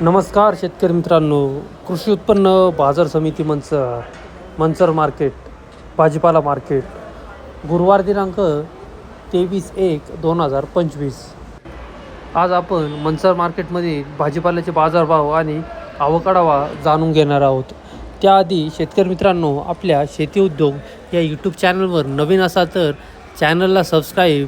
नमस्कार शेतकरी मित्रांनो कृषी उत्पन्न बाजार समिती मंचर मंचर मार्केट भाजीपाला मार्केट गुरुवार दिनांक तेवीस एक दोन हजार पंचवीस. आज आपण मंचर मार्केटमध्ये भाजीपाल्याचे बाजारभाव आणि आवकाडावा जाणून घेणार आहोत. त्याआधी शेतकरी मित्रांनो आपल्या शेती उद्योग या यूट्यूब चॅनलवर नवीन असाल तर चॅनलला सबस्क्राईब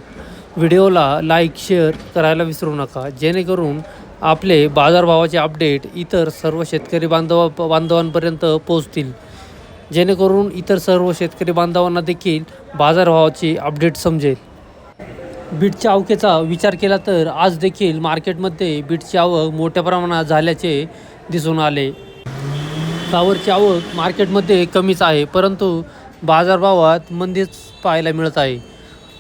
व्हिडिओला लाईक शेअर करायला विसरू नका. जेणेकरून आपले बाजारभावाचे अपडेट इतर सर्व शेतकरी बांधवा बांधवांपर्यंत पोहोचतील. जेणेकरून इतर सर्व शेतकरी बांधवांना देखील बाजारभावाची अपडेट समजेल. बीटच्या आवकेचा विचार केला तर आज देखील मार्केटमध्ये बीटची आवक मोठ्या प्रमाणात झाल्याचे दिसून आले. फ्लावरची आवक मार्केटमध्ये कमीच आहे परंतु बाजारभावात मंदीच पाहायला मिळत आहे.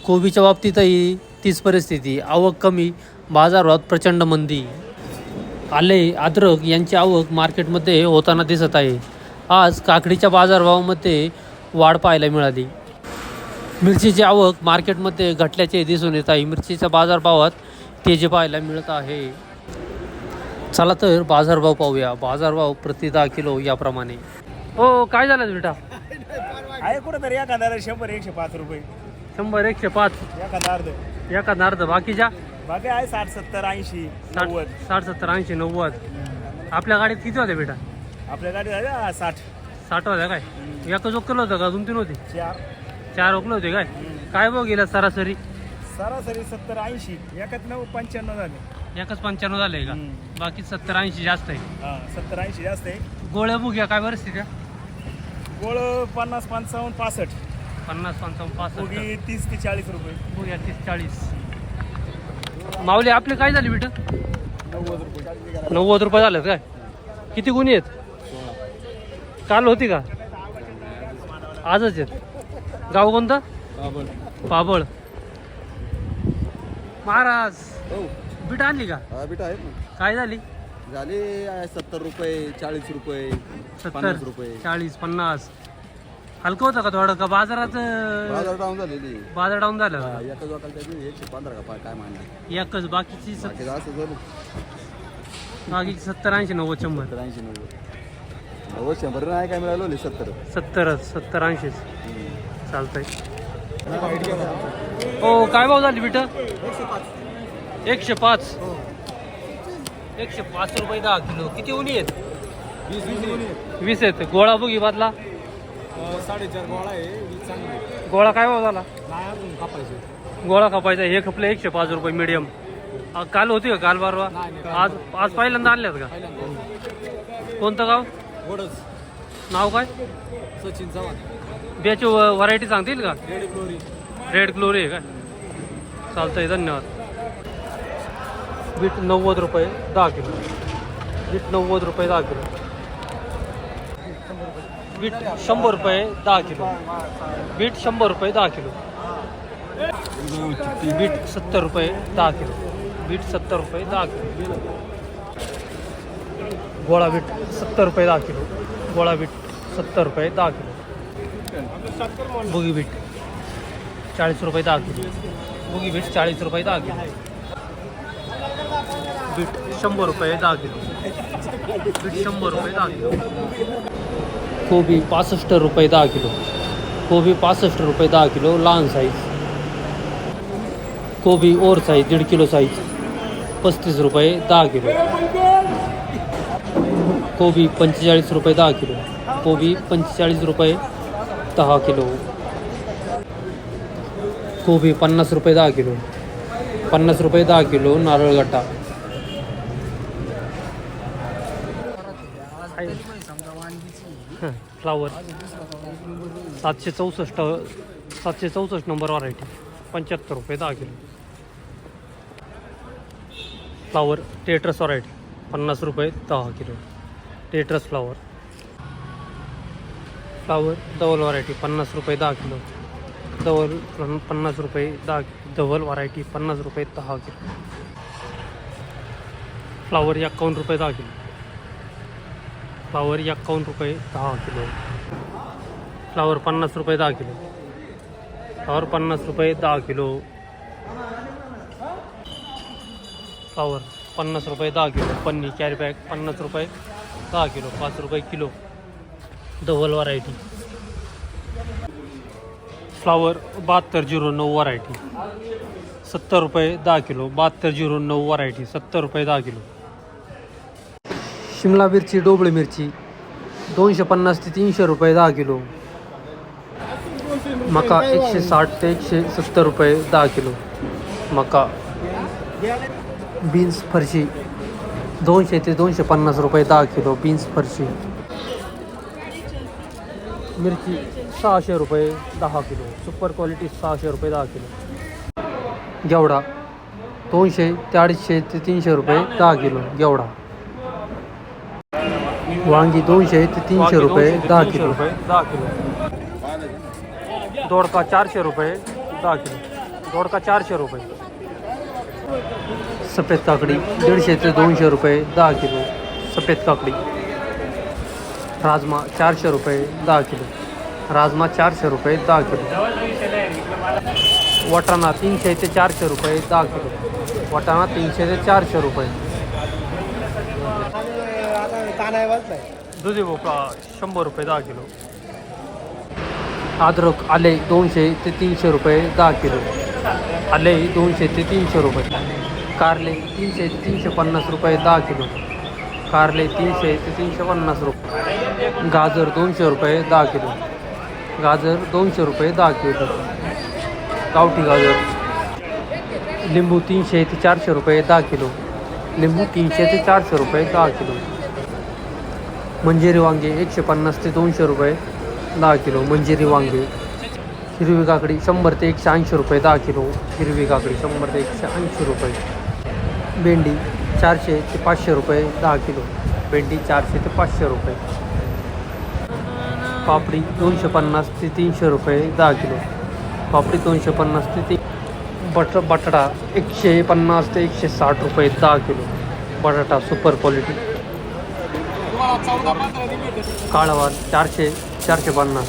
कोबीच्या बाबतीतही तीच परिस्थिती. आवक कमी बाजारभावात प्रचंड मंदी. आले अद्रक यांची आवक मार्केटमध्ये होताना दिसत आहे. आज काकडीच्या बाजारभावामध्ये वाढ पाहायला मिळाली. मिरचीची आवक मार्केटमध्ये घटल्याचे दिसून येत आहे. मिरचीच्या बाजारभावात तेजी पाहायला मिळत आहे. चला तर बाजारभाव पाहूया. बाजारभाव प्रति दहा किलो याप्रमाणे. हो काय झालं बेटा? आहे कुठं तरी एखाद्याला शंभर एकशे पाच रुपये. शंभर एकशे पाच. एखादा अर्ध. एखादा अर्ध. बाकीच्या? बाकी आहे साठ सत्तर ऐंशी साठ नव्वद. साठ सत्तर ऐंशी नव्वद. आपल्या गाडीत किती होते बेटा? आपल्या गाडी झाली हा, साठ. साठ होत्या काय? एकच ओकलं होतं का? दोन तीन होते. चार. चार ओकलं होते काय? काय भाव गेला सरासरी? सरासरी सत्तर ऐंशी. एकाच नऊ पंच्याण्णव झाले. एकच पंच्याण्णव झालंय का? हम्म. बाकी सत्तर ऐंशी जास्त आहे. हा सत्तर ऐंशी जास्त आहे. गोळ्या बुग्या काय परिस्थिती आहे? गोळ पन्नास पंचावन्न पासष्ट. पन्नास पंचावन्न पासष्ट. तीस ते चाळीस रुपये. बुग्या तीस चाळीस. माऊली आपले काय झाले बेटा? नव्वद रुपये नव्वद रुपये झालेत काय? किती गुन्हे आहेत? काल होती का? आजच आहेत. गाव कोणतं? पाबळ. महाराज बीट आणली का? बेटा आहे काय झाली? झाले सत्तर रुपये चाळीस रुपये सत्तर रुपये. चाळीस पन्नास. हलकं होतं का थोडं? का बाजारात बाजार डाऊन झालेली. बाजार डाऊन झालं? हा, का? एका जोकाला त्याची एकशे पंधरा का पाय काय मानणार एकच बाकीची सत- बाकी असं झालं. बाकीची सत्तर ऐंशी नव्वद शंभर. सत्तर ऐंशी नव्वद. नव्वद शंभर नाही काय मिळालं सत्तर. सत्तरच सत्तर ऐंशीच. चालतंय. हो काय भाव झाली बिट? एकशे पाच. एकशे पाच रुपये दहा किलो. किती उनी आहेत? वीस आहेत. गोळा बघी बादला? साडेचार गोळा आहे काय भाव झाला? नाही अजून कापायचे गोळा कापायचा हे खपले एकशे पाच रुपये मिडियम काल होती का काल बारवा? आज आज पहिल्यांदा आणल्यात का? कोणतं गाव? गोडच नाव काय? सचिन चव्हाण. बियाची व्हरायटी सांगतील का? रेडी फ्लोरी रेड ग्लोरी आहे का? चालतंय धन्यवाद. बीट नव्वद रुपये दहा किलो. बीट नव्वद रुपये दहा किलो. बीट शंभर रुपये दहा किलो बीट शंभर रुपये दहा किलो बीट सत्तर रुपये दहा किलो बीट सत्तर रुपये दहा किलो गोळा बीट सत्तर रुपये दहा किलो गोळा बीट सत्तर रुपये दहा किलो बुगी बीट चाळीस रुपये दहा किलो बुगी बीट चाळीस रुपये दहा किलो बीट शंभर रुपये दहा किलो बीट शंभर रुपये दहा किलो कोबी पासष्ट रुपये दहा किलो. कोबी पासष्ट रुपये दहा किलो लहान साईज कोबी ओर साईज दीड किलो साईज पस्तीस रुपये दहा किलो. कोबी पंचेचाळीस रुपये दहा किलो. कोबी पंचेचाळीस रुपये दहा किलो. कोबी पन्नास रुपये दहा किलो. पन्नास रुपये दहा किलो नारळ गट्टा. फ्लावर. सातशे चौसष्ट सातशे चौसष्ट नंबर व्हरायटी पंच्याहत्तर रुपये दहा किलो. फ्लावर टेट्रस व्हरायटी पन्नास रुपये दहा किलो. टेट्रस फ्लावर फ्लावर डबल व्हरायटी पन्नास रुपये दहा किलो. डबल पन्नास रुपये दहा डबल व्हरायटी पन्नास रुपये दहा किलो. फ्लावर एक्कावन्न रुपये दहा किलो. फ्लावर एक्कावन्न रुपये दहा किलो. फ्लावर पन्नास रुपये दहा किलो. फ्लावर पन्नास रुपये दहा किलो. फ्लावर पन्नास रुपये दहा किलो. पन्नी कॅरी बॅग पन्नास रुपये दहा किलो. पाच रुपये किलो. डबल व्हरायटी फ्लावर बहात्तर झिरो नऊ व्हरायटी सत्तर रुपये दहा किलो. बहात्तर झिरो नऊ व्हरायटी सत्तर रुपये दहा किलो. शिमला मिरची डोबळी मिरची दोनशे पन्नास ते तीनशे रुपये दहा किलो. मका एकशे साठ ते एकशे सत्तर रुपये दहा किलो. मका बीन्स फरशी दोनशे ते दोनशे पन्नास रुपये दहा किलो बीन्स फरशी. मिरची सहाशे रुपये दहा किलो सुपर क्वालिटी सहाशे रुपये दहा किलो. गेवडा दोनशे ते अडीचशे ते तीनशे रुपये दहा किलो गेवडा. वांगी दोनशे ते तीनशे रुपये दहा किलो. रुपये दहा किलो. दोडका चारशे रुपये दहा किलो. दोडका चारशे रुपये. सफ़ेद काकडी दीडशे ते दोनशे रुपये दहा किलो. सफ़ेद काकडी. राजमा चारशे रुपये दहा किलो. राजमा चारशे रुपये दहा किलो. वाटाणा तीनशे ते चारशे रुपये दहा किलो. वाटाणा तीनशे ते चारशे रुपये. दुधी भोपळा शंभर रुपये दहा किलो। अद्रक आले दोनशे ते तीनशे रुपये दहा किलो। आले दोनशे ते तीनशे रुपये। कारले तीनशे ते तीनशे पन्नास रुपये दहा किलो। कारले तीनशे ते तीनशे पन्नास रुपये। गाजर दोनशे रुपये दहा किलो। गाजर दोनशे रुपये दहा किलो। गावठी गाजर। लिंबू तीनशे ते चारशे रुपये दहा किलो। लिंबू तीनशे ते चारशे रुपये दहा किलो। मंजेरी वांगे एकशे पन्नास ते दोनशे रुपये दहा किलो. मंजेरी वांगे हिरवी काकडी शंभर ते एकशे ऐंशी रुपये दहा किलो. हिरवी काकडी शंभर ते एकशे ऐंशी रुपये. भेंडी चारशे ते पाचशे रुपये दहा किलो. भेंडी चारशे ते पाचशे रुपये. पापडी दोनशे पन्नास ते तीनशे रुपये दहा किलो. पापडी दोनशे पन्नास ते ती बट बटाटा एकशे पन्नास ते एकशे साठ रुपये दहा किलो. बटाटा सुपर क्वालिटी. काळवाल चारशे चारशे पन्नास.